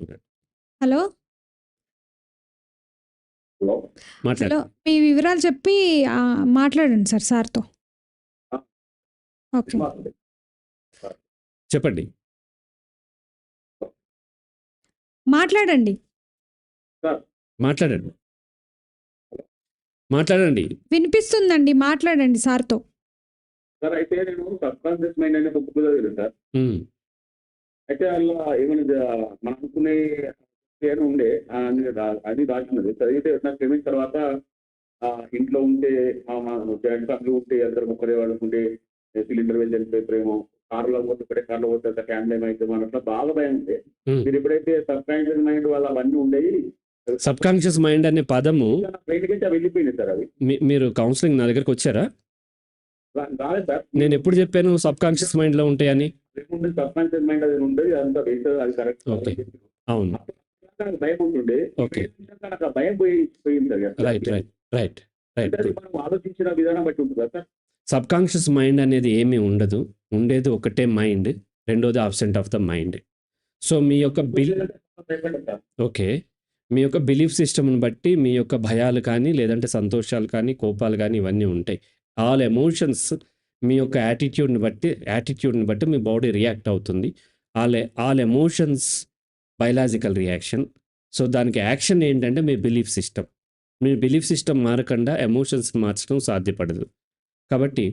Hello? Hello? మీ వివరాలు చెప్పి ఆ, మాట్లాడండి సార్ సార్తో. ఓకే. చెప్పండి. మాట్లాడండి. మాట్లాడండి. మాట్లాడండి. వినిపిస్తుందండి మాట్లాడండి సార్తో. సార్ అయితే నేను సబ్ కాన్షియస్ మైండ్ అనే బుక్ చదివాను సార్. అయితే అందులో ఏమైనా మనం అనుకునే ఏమైనా ఉండే అది రాసినది. చదివితే నాకు చదివిన తర్వాత ఇంట్లో ఉంటే జాయింట్ ఫ్యామిలీ ఉంటే అందరు ముక్కరే ఉంటే సిలిండర్ వెళ్ళి చనిపోతారేమో కార్లో పోతే ఇక్కడే కార్లో పోతే ఫ్యామిలీ ఏమైతే మన అట్లా బాగా భయం ఉండే. మీరు ఎప్పుడైతే సబ్ కాన్షియస్ మైండ్ వాళ్ళు అవన్నీ ఉండేవి సబ్ కాన్షియస్ మైండ్ అనే పదము వెళ్ళిపోయింది సార్ అవి. మీరు కౌన్సిలింగ్ నా దగ్గరకు వచ్చారా? రా- రాలేదు సార్. నేను ఎప్పుడు చెప్పాను సబ్ కాన్షియస్ మైండ్లో ఉంటాయని? ఏముంది? సబ్ కాన్షియస్ మైండ్ అది ఉండేది అంతా అది కరెక్ట్. అవును. నాకు భయం ఉంటుండే. నాకు ఆ భయం పోయి పోయింది రైట్ రైట్ రైట్ రైట్ మనం ఆలోచించిన విధానం బట్టి ఉంటుంది సార్. సబ్ కాన్షియస్ మైండ్ అనేది ఏమీ ఉండదు. ఉండేది ఒకటే మైండ్ రెండోది absent of the mind so మీ యొక్క బిల్ ఓకే. మీ యొక్క బిలీఫ్ సిస్టమ్ని బట్టి మీ యొక్క భయాలు కానీ లేదంటే సంతోషాలు కానీ కోపాలు కానీ ఇవన్నీ ఉంటాయి. ఆల్ ఎమోషన్స్ మీ యొక్క యాటిట్యూడ్ని బట్టి యాటిట్యూడ్ని బట్టి మీ బాడీ రియాక్ట్ అవుతుంది. All all emotions biological reaction so దానికి యాక్షన్ ఏంటంటే మీ బిలీఫ్ సిస్టమ్ మీ బిలీఫ్ సిస్టమ్ మారకుండా ఎమోషన్స్ మార్చడం సాధ్యపడదు. కాబట్టి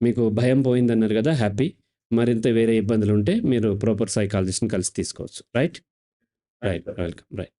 మీకు భయం పోయిందన్నారు కదా హ్యాపీ మరింత వేరే ఇబ్బందులు ఉంటే మీరు ప్రాపర్ సైకాలజిస్ట్ని కలిసి తీసుకోవచ్చు. Right right welcome right